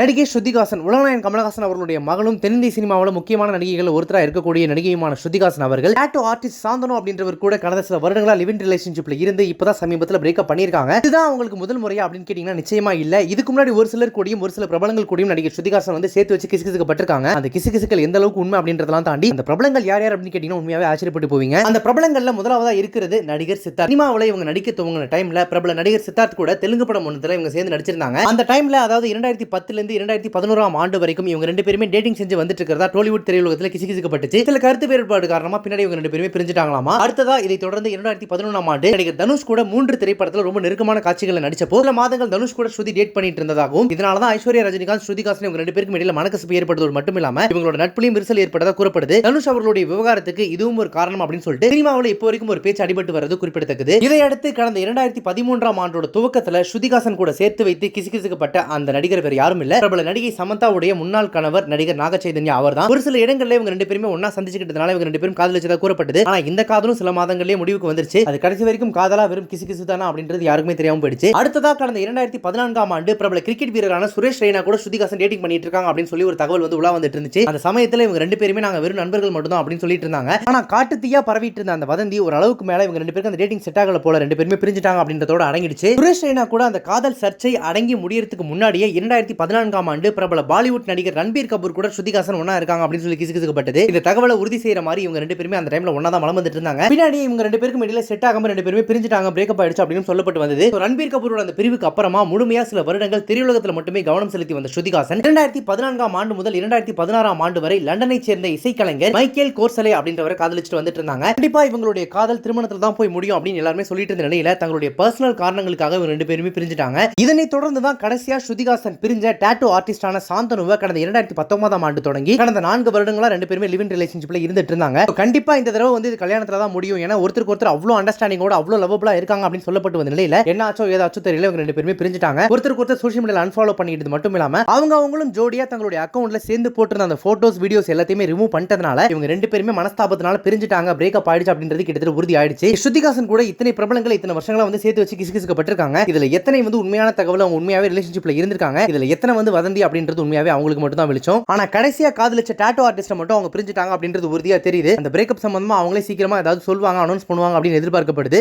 நடிகை ஸ்ருதிகாசன் உலகநாயகன் கமலஹாசன் அவர்களுடைய மகளும் தென்னிந்திய சினிமாவில் முக்கியமான நடிகைகள் ஒருத்தராக இருக்கக்கூடிய நடிகையுமான ஸ்ருதிகாசன் அவர்கள். டேட்டோ ஆர்டிஸ்ட் சாந்தனு அப்படின்றவர் கூட கடந்த சில வருடங்களா லிவ் ரிலேஷன்ஷிப்ல இருந்து இப்பதான் சமீபத்தில் பிரேக்கப் பண்ணியிருக்காங்க. இதுதான் அவங்களுக்கு முதல் முறையா அப்படின்னு கேட்டீங்கன்னா நிச்சயமா இல்ல. இதுக்கு முன்னாடி ஒரு சிலர் கூடியும் ஒரு சில பிரபலங்கள் கூடியும் நடிகை ஸ்ருதிகாசன் வந்து சேர்த்து வச்சு கிசுகிசுக்கப்பட்டிருக்காங்க. அந்த கிசுகிசுக்கள் எந்த அளவுக்கு உண்மை அப்படின்றதெல்லாம் தாண்டி அந்த பிரபலங்கள் யார் யார் அப்படின்னு கேட்டீங்கன்னா உண்மையாவே ஆச்சரியப்பட்டு போவீங்க. அந்த பிரபலங்கள்ல முதலாவதா இருக்கிறது நடிகர் சித்தார்த். சினிமாவில் இவங்க நடிக்க துவங்கின டைம்ல பிரபல நடிகர் சித்தார்த் கூட தெலுங்கு படம் ஒன்றுல இவங்க சேர்ந்து நடிச்சிருந்தாங்க. அந்த டைம்ல அதாவது இரண்டாயிரத்தி பத்துல இருந்து இரண்டாயிரத்தி பதினோராம் ஆண்டு வரைக்கும் இவங்க ரெண்டு பேருமே டேட்டிங் செஞ்சு வந்துட்டு இருக்கிறதா டோலிவுட் திரையுலகத்தில் கிசுகிசுக்கப்பட்டுச்சு. சில கருத்து வேறுபாடு காரணமா பின்னாடி இவங்க ரெண்டு பேருமே பிரிஞ்சுட்டாங்களாமா? அடுத்ததா இதை தொடர்ந்து இரண்டாயிரத்தி பதினொன்றாம் ஆண்டு நடிகர் தனுஷ் கூட மூன்று திரைப்படத்தில் ரொம்ப நெருக்கமான காட்சிகளை நடிச்சப்போ சில மாதங்கள் தனுஷ் கூட ஸ்ருதி டேட் பண்ணிட்டு இருந்ததாகவும் இதனால தான் ஐஸ்வர்யா ரஜினிகாந்த் ஸ்ருதிகாசன் இவங்க ரெண்டு பேருக்கும் இடையில மனக்கசப்பு ஏற்படுவது மட்டும் இல்லாம இவங்களோட நட்புலையும் விரிசல் ஏற்பட்டதா கூறப்படுது. தனுஷ் அவர்களுடைய விவகாரத்துக்கு இதுவும் ஒரு காரணம் அப்படின்னு சொல்லிட்டு சினிமாவில் இப்போ வரைக்கும் ஒரு பேச்சு அடிபட்டு வரது குறிப்பிடத்தக்கது. இதையடுத்து கடந்த இரண்டாயிரத்தி பதிமூன்றாம் ஆண்டோட துவக்கத்துல ஸ்ருதிகாசன் கூட சேர்த்து வைத்து கிசுகிசுக்கப்பட்ட அந்த நடிகர் வேறு யாரும் இல்ல. பிரபல நடிகை சமந்தாவுடைய முன்னாள் கணவர் நடிகர் நாக சைதன்யா அவர் தான் ஒரு சில இடங்கள்ல இவங்க ரெண்டு பேருமே ஒன்னா சந்திச்சுக்கிட்டதுனால இவங்க ரெண்டு பேரும் காதலிச்சதா கூறப்பட்டது. ஆனா இந்த காதலும் சில மாதங்களே முடிவுக்கு வந்துருச்சு. அது கடைசி வரைக்கும் காதலா வெறும் கிசு கிசு தானா அப்படின்றது யாருக்குமே தெரியாம போயிடுச்சு. அடுத்ததா கடந்த இரண்டாயிரத்தி பதினான்காம் ஆண்டு பிரபல கிரிக்கெட் வீரரான சுரேஷ் ரெய்னா கூட ஸ்ருதிகாசன் டேட்டிங் பண்ணிட்டு இருக்காங்க அப்படின்னு சொல்லி ஒரு தகவல் வந்து உலா வந்துட்டு இருந்துச்சு. அந்த சமயத்துல இவங்க ரெண்டு பேருமே நாங்க வெறும் நண்பர்கள் மட்டும் தான் அப்படின்னு சொல்லிட்டு இருந்தாங்க. ஆனா காட்டு தீயா பரவிட்டு இருந்த அந்த வதந்தி ஒரு அளவுக்கு மேல இவங்க ரெண்டு பேருக்கு அந்த டேட்டிங் செட் ஆகல போல ரெண்டு பேருமே பிரிஞ்சுட்டாங்க அப்படின்றதோட அடங்கிடுச்சு. சுரேஷ் ரெய்னா கூட அந்த காதல் சர்ச்சை அடங்கி முடியறதுக்கு முன்னாடியே இரண்டாயிரத்தி பதினான்கு பதினான்காம் ஆண்டு பிரபல பாலிவுட் நடிகர் ரன்பீர் கபூர் கூட ஸ்ருதிகாசன் ஒன்னா இருக்காங்க அப்படின்னு சொல்லி கிசுகிசுக்கப்பட்டது இந்த தகவலை உறுதி செய்யற மாதிரி இவங்க ரெண்டு பேருமே அந்த டைம்ல ஒன்னா தான் வளம் வந்துட்டு இருந்தாங்க. பின்னாடி இவங்க ரெண்டு பேருக்கும் இடையில செட் ஆகாம ரெண்டு பேருமே பிரிஞ்சுட்டாங்க. பிரேக்கப் ஆயிடுச்சு அப்படின்னு சொல்லப்பட்டு வந்தது. ரன்பீர் கபூரோட அந்த பிரிவுக்கு அப்புறமா முழுமையா சில வருடங்கள் திரையுலகத்தில் மட்டுமே கவனம் செலுத்தி வந்த ஸ்ருதிகாசன் இரண்டாயிரத்தி பதினான்காம் ஆண்டு முதல் இரண்டாயிரத்தி பதினாறாம் ஆண்டு வரை லண்டனை சேர்ந்த இசைக்கலைஞர் மைக்கேல் கோர்சலே அப்படின்றவரை காதலிச்சுட்டு வந்துட்டு இருந்தாங்க. கண்டிப்பா இவங்களுடைய காதல் திருமணத்தில் தான் போய் முடியும் அப்படின்னு எல்லாருமே சொல்லிட்டு இருந்த நிலையில தங்களுடைய பர்சனல் காரணங்களுக்காக இவங்க ரெண்டு பேருமே பிரிஞ்சுட்டாங்க. இதனை தொடர்ந்து தான் கடைசியா ஸ்ருதிகாசன் பிரிஞ்ச டாட்டோ ஆர்டிஸ்டான சாந்தனுவை கடந்த இரண்டாயிரத்தி பத்தொன்பதாம் ஆண்டு தொடங்கி கடந்த நான்கு வருடங்களா ரெண்டு பேருமே லிவ் இன் ரிலேஷன்ஷிப்ல இருந்துட்டு இருந்தாங்க. கண்டிப்பா இந்த தடவை வந்து இது கல்யாணத்துல தான் முடியும். ஏன்னா ஒருத்தருக்கு ஒருத்தர் அவ்வளோ அண்டர்ஸ்டாண்டிங்கோட அவ்வளோ லவபிளா இருக்காங்க அப்படின்னு சொல்லப்பட்டு வந்த நிலையில என்ன ஆச்சோ ஏதாச்சும் தெரியல இவங்க ரெண்டு பேருமே பிரிஞ்சுட்டாங்க. ஒருத்தருக்கு ஒருத்தர் சோஷியல் மீடியால அன்ஃபாலோ பண்ணிட்டு மட்டும் இல்லாம அவங்க அவங்களும் ஜோடியா தங்களுடைய அக்கௌண்ட்ல சேர்ந்து போட்டிருந்த அந்த போட்டோஸ் வீடியோஸ் எல்லாத்தையுமே ரிமூவ் பண்ணிட்டதுனால இவங்க ரெண்டு பேருமே மனஸ்தாபத்தினால பிரிஞ்சுட்டாங்க பிரேக்கப் ஆயிடுச்சு அப்படின்றது கிட்டத்தட்ட உறுதி ஆயிடுச்சு ஸ்ருதிகாசன் கூட இத்தனை பிரபலங்களை இத்தனை வருஷங்களா வந்து சேர்த்து வச்சு கிசுகிசுக்கப்பட்டிருக்காங்க. இதுல எத்தனை வந்து உண்மையான தகவல் அவங்க உண்மையாவே ரிலேஷன்ஷிப்ல இருந்திருக்காங்க. இதுல எத்தனை வந்து வதந்தி அப்படின்றது உண்மையாவே அவங்களுக்கு மட்டும் தான் விழிச்சோம் ஆனா கடைசியா காதலிச்ச டாட்டோ ஆர்டிஸ்ட மட்டும் அவங்க பிரிஞ்சுட்டாங்க அப்படின்றது உறுதியா தெரியுது. அந்த பிரேக்கப் சம்பந்தமா அவங்களே சீக்கிரமா ஏதாவது சொல்லுவாங்க அனௌன்ஸ் பண்ணுவாங்க அப்படின்னு எதிர்பார்க்கப்படுது.